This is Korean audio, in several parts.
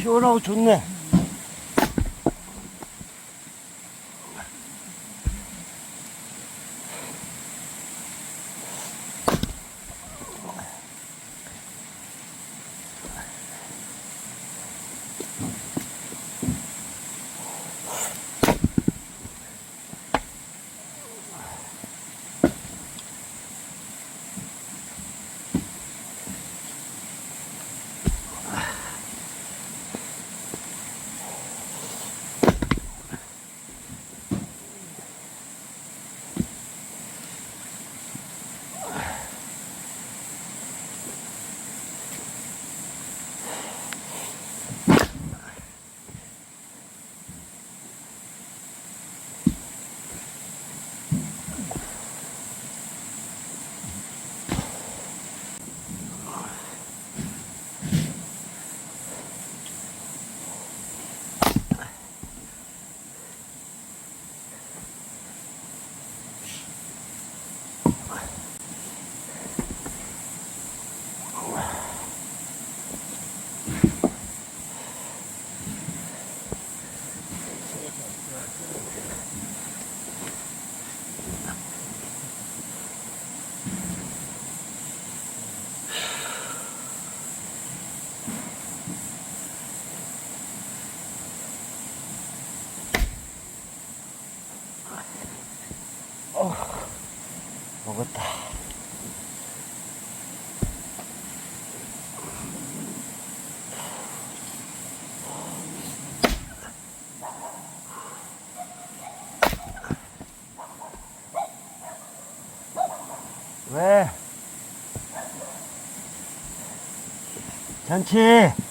시원하고 좋네. 먹었다. 왜? 잔치!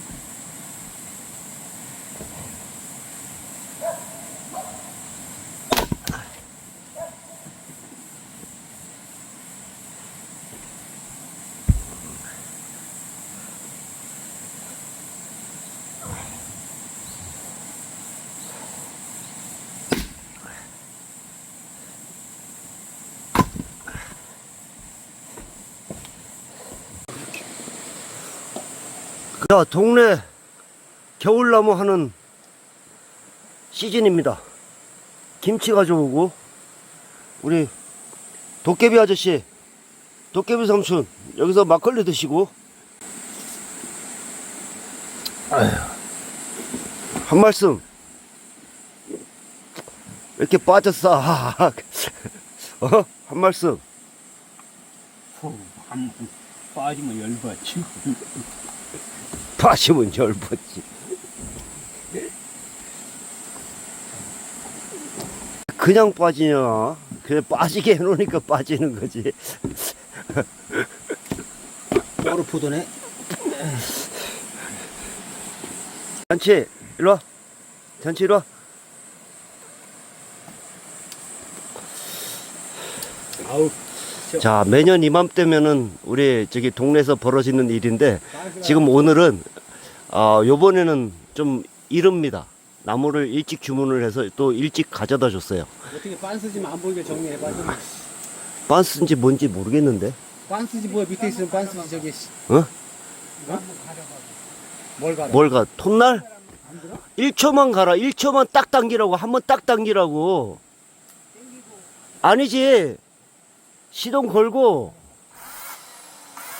자, 동네 겨울나무 하는 시즌입니다. 김치 가져오고, 우리 도깨비 아저씨, 도깨비 삼촌, 여기서 막걸리 드시고, 한 말씀. 왜 이렇게 빠졌어? 어? 한 말씀. 빠지면 열받지. 빠지면 열받지. 그냥 빠지냐? 그냥 빠지게 해놓으니까 빠지는 거지. 오르푸드네. 잔치, 일로 와. 잔치, 일로 와. 아우, 자, 매년 이맘때면은 우리 저기 동네에서 벌어지는 일인데 지금 오늘은 어, 요번에는 좀 이릅니다. 나무를 일찍 주문을 해서 또 일찍 가져다 줬어요. 어떻게 빤스지 안 보이게 정리해봐. 좀. 반스인지 뭔지 모르겠는데. 빤스지 뭐야 밑에 있으면 빤스지 저기. 씨. 어? 뭘 가라? 뭘 가? 톤날? 1초만 가라. 1초만 딱 당기라고. 한 번 딱 당기라고. 아니지. 시동 걸고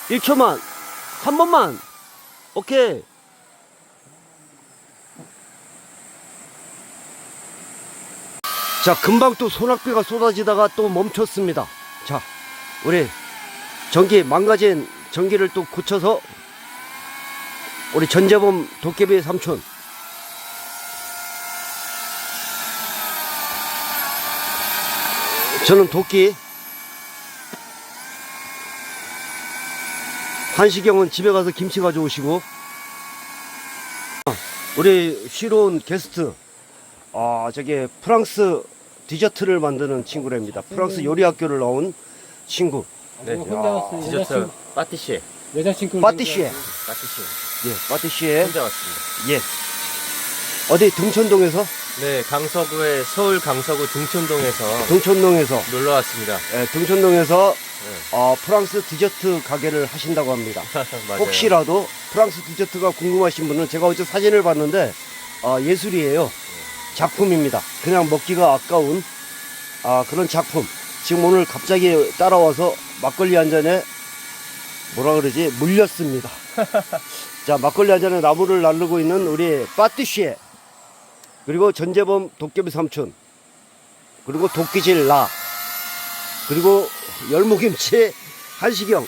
1초만. 한 번만. 오케이. 자, 금방 또 소낙비가 쏟아지다가 또 멈췄습니다. 자, 우리 전기 망가진 전기를 또 고쳐서 우리 전재범 도깨비 삼촌 저는 도끼 한시경은 집에 가서 김치 가져오시고. 우리 쉬러 온 게스트 아 저기 프랑스 디저트를 만드는 친구랍니다. 프랑스 요리 학교를 나온 친구. 네, 혼자 왔어. 디저트. 파티시에 여자친구. 파티시에 파티시에 예 파티시에 혼자 왔습니다. 예. 어디 등촌동에서 네, 강서구의 서울 강서구 등촌동에서 등촌동에서 놀러 왔습니다. 예, 등촌동에서 네. 어, 프랑스 디저트 가게를 하신다고 합니다. 맞아요. 혹시라도 프랑스 디저트가 궁금하신 분은 제가 어제 사진을 봤는데 아, 예술이에요. 작품입니다. 그냥 먹기가 아까운 아, 그런 작품. 지금 오늘 갑자기 따라와서 막걸리 한 잔에 뭐라 그러지 물렸습니다. 자 막걸리 한 잔에 나무를 나르고 있는 우리 빠띠쉬에 그리고 전재범 도깨비 삼촌 그리고 도끼질 나 그리고 열무김치 한시경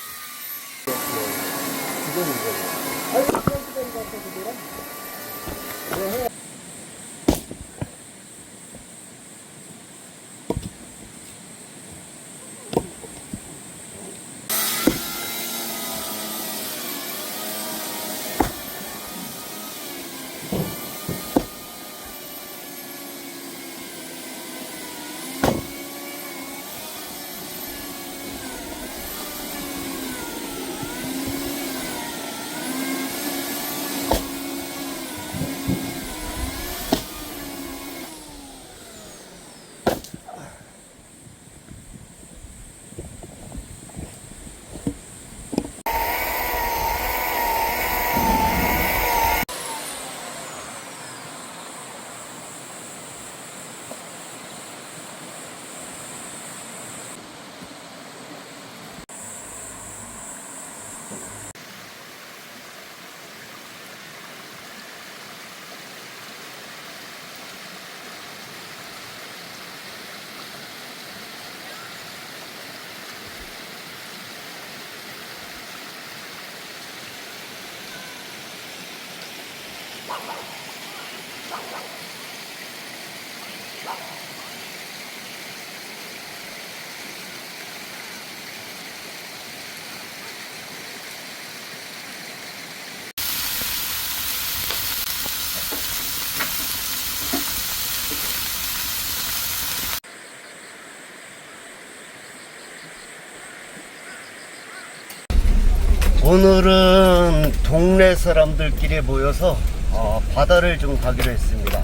오늘은 동네 사람들끼리 모여서 어, 바다를 좀 가기로 했습니다.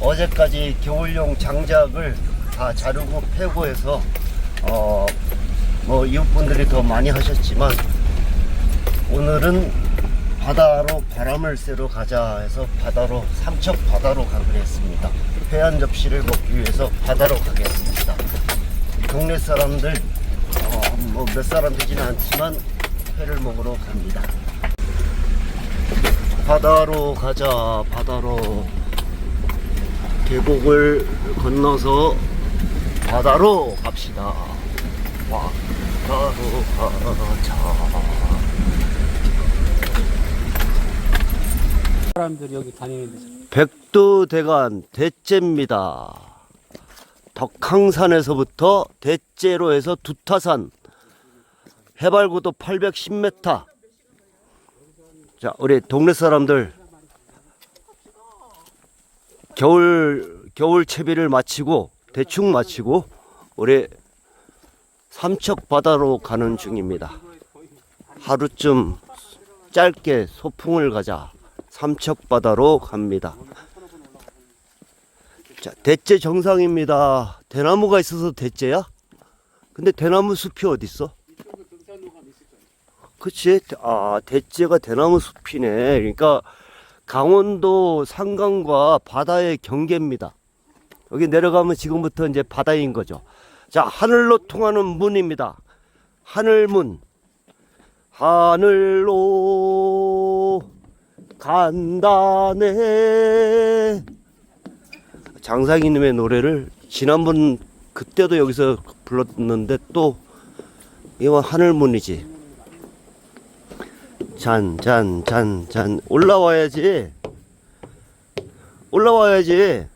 어제까지 겨울용 장작을 다 자르고 패고 해서 어, 뭐 이웃분들이 더 많이 하셨지만 오늘은 바다로 바람을 쐬러 가자 해서 바다로 삼척 바다로 가기로 했습니다. 회한 접시를 먹기 위해서 바다로 가겠습니다. 동네 사람들 어, 뭐몇 사람 되지는 않지만 회를 먹으러 갑니다. 바다로 가자 바다로 계곡을 건너서 바다로 갑시다. 바다로 가자. 사람들이 여기 다니는데 백두대간 대째입니다. 덕항산에서부터 대째로 해서 두타산 해발고도 810m. 자, 우리 동네 사람들 겨울 겨울 채비를 마치고 대충 마치고 우리 삼척 바다로 가는 중입니다. 하루쯤 짧게 소풍을 가자. 삼척 바다로 갑니다. 자, 대째 정상입니다. 대나무가 있어서 대째야? 근데 대나무 숲이 어디 있어? 그치? 아, 대째가 대나무 숲이네. 그러니까 강원도 산강과 바다의 경계입니다. 여기 내려가면 지금부터 이제 바다인 거죠. 자, 하늘로 통하는 문입니다. 하늘문. 하늘로 간다네. 장상희님의 노래를 지난번 그때도 여기서 불렀는데 또 이거 하늘문이지. 잔, 잔, 잔, 잔. 올라와야지. 올라와야지.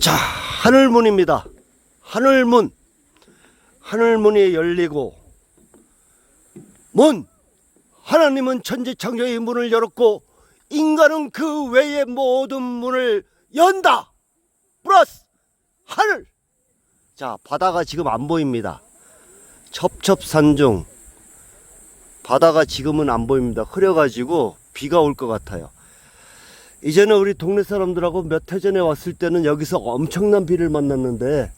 자, 하늘문입니다. 하늘문. 하늘문이 열리고, 문! 하나님은 천지창조의 문을 열었고, 인간은 그 외의 모든 문을 연다! 플러스! 하늘! 자, 바다가 지금 안 보입니다. 첩첩산중. 바다가 지금은 안 보입니다. 흐려가지고 비가 올 것 같아요. 이제는 우리 동네 사람들하고 몇 해 전에 왔을 때는 여기서 엄청난 비를 만났는데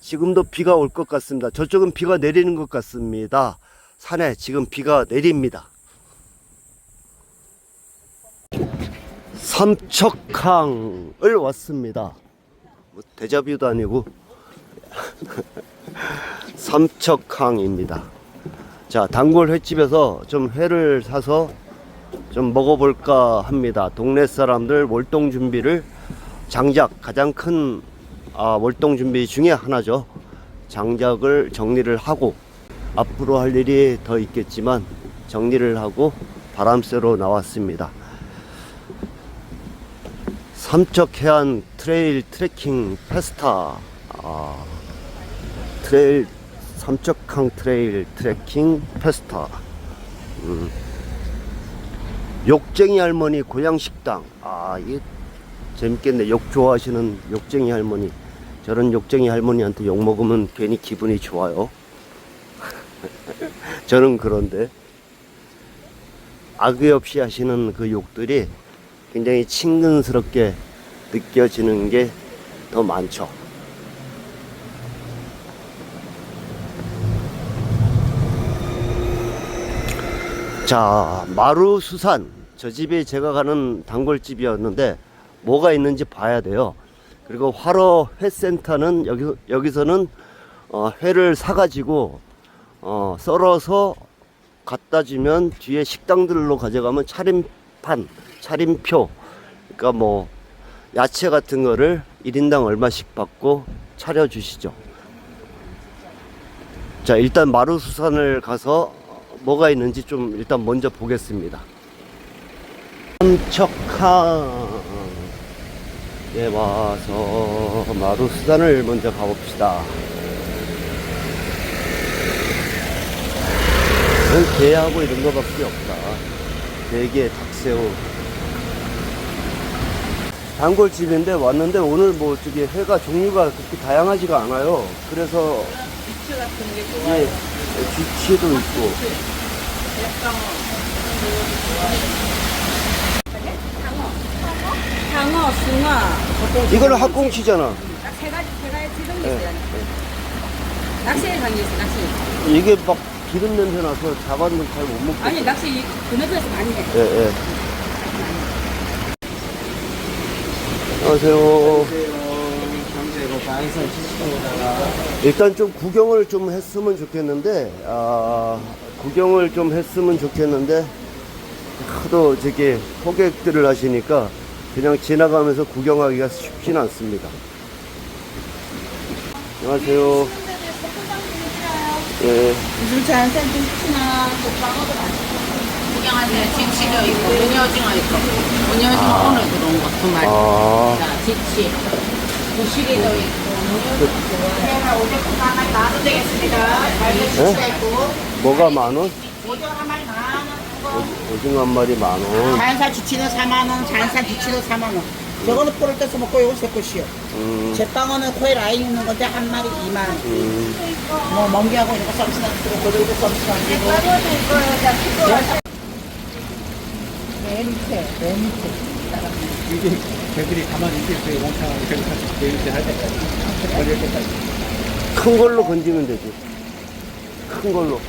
지금도 비가 올 것 같습니다. 저쪽은 비가 내리는 것 같습니다. 산에 지금 비가 내립니다. 삼척항을 왔습니다. 뭐 대자뷰도 아니고 삼척항입니다. 자, 단골 횟집에서 좀 회를 사서 좀 먹어볼까 합니다. 동네 사람들 월동 준비를 장작 가장 큰 아, 월동 준비 중에 하나죠. 장작을 정리를 하고 앞으로 할 일이 더 있겠지만 정리를 하고 바람 쐬러 나왔습니다. 삼척 해안 트레일 트레킹 페스타 아, 트레일 삼척항 트레일 트레킹 페스타. 음. 욕쟁이 할머니 고향 식당. 아 이게 재밌겠네. 욕 좋아하시는 욕쟁이 할머니. 저런 욕쟁이 할머니한테 욕 먹으면 괜히 기분이 좋아요. 저는 그런데 악의 없이 하시는 그 욕들이 굉장히 친근스럽게 느껴지는 게 더 많죠. 자, 마루수산. 저 집이 제가 가는 단골집이었는데 뭐가 있는지 봐야 돼요. 그리고 화로 회센터는 여기, 여기서는 어, 회를 사가지고 어, 썰어서 갖다 주면 뒤에 식당들로 가져가면 차림판, 차림표, 그러니까 뭐 야채 같은 거를 1인당 얼마씩 받고 차려 주시죠. 자, 일단 마루수산을 가서 뭐가 있는지 좀 일단 먼저 보겠습니다. 삼척항에 와서 마루수산을 먼저 가봅시다. 게하고 이런 거밖에 없다. 대게, 닭새우. 단골집인데 왔는데 오늘 뭐 저기 회가 종류가 그렇게 다양하지가 않아요. 그래서 좋아. 예, 쥐치도 있고. 장어, 숭어. 이거는 학꽁치잖아. 딱세 가지, 세 가지 지금 예, 있어요. 낚시에 가게 있어, 낚시. 이게 막 기름 냄새 나서 잡았는 잘못 먹고. 아니, 낚시 이- 그네들에서 많이 해. 예, 예. 안녕하세요. 일단 좀 구경을 좀 했으면 좋겠는데, 아, 구경을 좀 했으면 좋겠는데, 하도 저기 호객들을 하시니까 그냥 지나가면서 구경하기가 쉽진 않습니다. 안녕하세요. 예. 물잘 샌드 치나, 맛있고. 구경하세요. 지치도 있고, 은여징어 있고. 은여징어 오늘 들어온 거두 마리. 아, 자, 지치. 부시리도 있고. 한 마리 만원 되겠습니다. 뭐가 만 원? 오징어 한 마리 만 원. 오징어 한 마리 만 원. 자연산 지치는 4만 원, 자연산 지치는 4만 원. 저거는 뿔을 떼서 먹고 요거 새 것이요. 음, 제빵어는 코에 라인 있는 건데 한 마리 2만 원. 음. 뭐 멍게하고 이런 거 서비스 나 주고 고들도 서비스 나 주고. 맨 밑에, 맨 밑에. 이게 개들이 가만히 있을 때 원탕 이렇게 내릴 할 때까지 걸릴 때까지 큰 걸로 건지면 되지. 큰 걸로.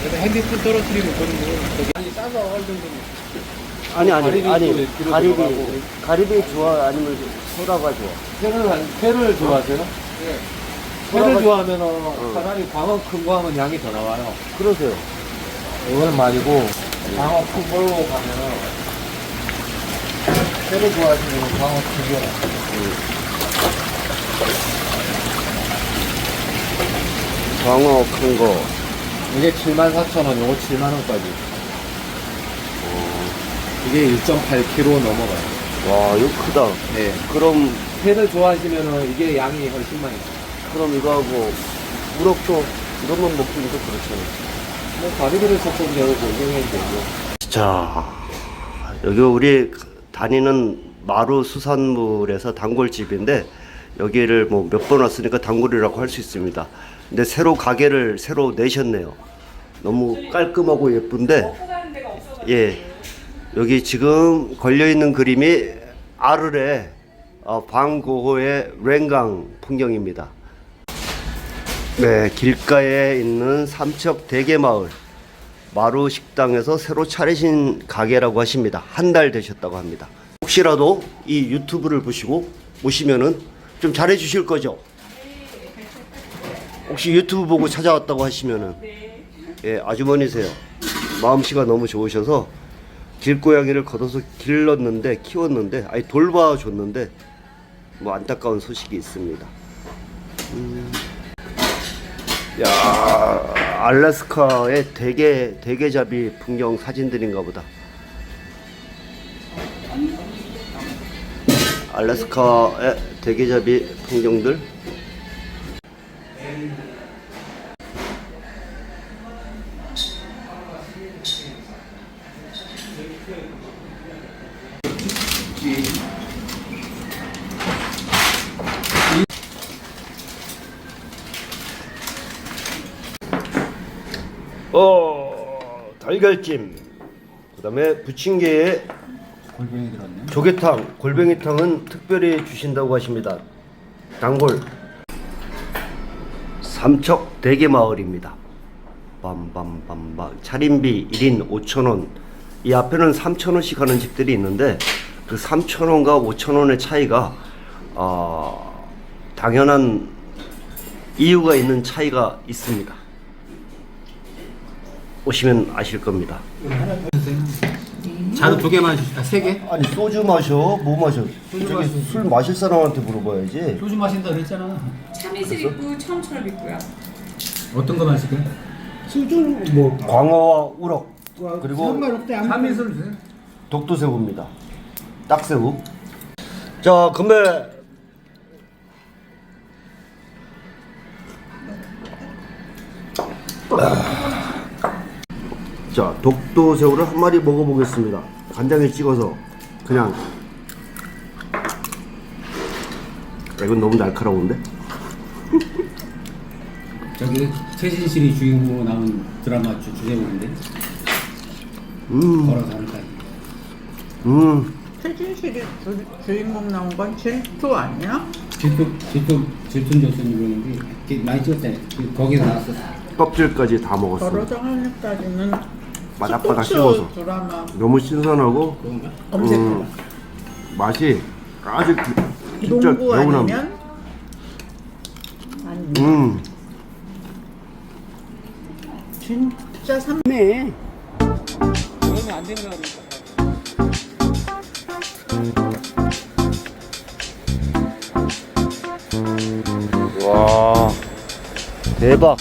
그래서 핸드폰 떨어뜨리면 그런 거 저기 아니 싸서 얼른 아니 아니 가리비 아니 또 가리비 들어가고. 가리비 좋아 아니면 소라가 좋아. 회를 회를 좋아하세요? 네. 회를 소라가- 좋아하면 차라리 광어 큰 거 하면 양이 더 나와요. 그러세요. 이거는 말이고 광어 큰 걸로 가면은 좋아하시면 광어 큰 거. 광어 큰 거. 이게 74,000원, 요거 7만원까지. 이게 1.8kg 넘어가요. 와 이거 크다. 네. 그럼 회를 좋아하시면은 이게 양이 훨씬 많이. 그럼 이거하고 우럭도 이것만 먹기는 또 그렇잖아. 뭐 섞어도 되고 고등해도 되고. 자 여기 우리 다니는 마루 수산물에서 단골집인데 여기를 뭐 몇 번 왔으니까 단골이라고 할 수 있습니다. 근데 새로 가게를 새로 내셨네요. 너무 깔끔하고 예쁜데 예. 여기 지금 걸려 있는 그림이 아르레 어, 방고호의 랭강 풍경입니다. 네, 길가에 있는 삼척 대게마을 마루 식당에서 새로 차리신 가게라고 하십니다. 한 달 되셨다고 합니다. 혹시라도 이 유튜브를 보시고 오시면은 좀 잘해 주실 거죠? 혹시 유튜브 보고 찾아왔다고 하시면은 예, 아주머니세요. 마음씨가 너무 좋으셔서 길고양이를 걷어서 길렀는데 키웠는데 아니 돌봐줬는데 뭐 안타까운 소식이 있습니다. 음. 야 알래스카의 대게 대게잡이 풍경 사진들인가 보다. 알래스카의 대게잡이 풍경들. 어 달걀찜. 그다음에 부침개에 골뱅이 들었네. 조개탕, 골뱅이탕은 특별히 주신다고 하십니다. 단골 삼척 대게 마을입니다. 빰빰빰빰 차림비 1인 5,000원. 이 앞에는 3,000원씩 하는 집들이 있는데 그 3,000원과 5,000원의 차이가 어, 당연한 이유가 있는 차이가 있습니다. 오시면 아실 겁니다. 자두 두 개만 주실까? 세 개? 아니 소주 마셔 뭐 마셔 소주 저기 마셔. 술 마실 사람한테 물어봐야지 소주 마신다 그랬잖아. 참이슬 있고 처음처럼 있고요. 어떤 거 마실까? 뭐 광어와 우럭 그리고. 참이슬 주세요. 독도새우입니다 딱새우 자 근데 자 독도 새우를 한 마리 먹어보겠습니다 간장에 찍어서 그냥 야, 이건 너무 날카로운데 저기 최진실이 주인공으로 나온 드라마 주, 주제곡인데 음, 걸어서 하는 까지 음. 최진실이 주, 주인공 나온 건 질투 아니야? 질투 질투 질투 교수님인데 많이 찍었잖아요. 그- 거기서 나왔었어. 껍질까지 다 먹었어. 걸어서 하늘까지는 바닥바닥 씹어서. 드라마 너무 신선하고. 음, 맛이 아주 기- 진짜 농구 개운합니다. 아니면 아니 음, 진짜 삼 네. 와 대박.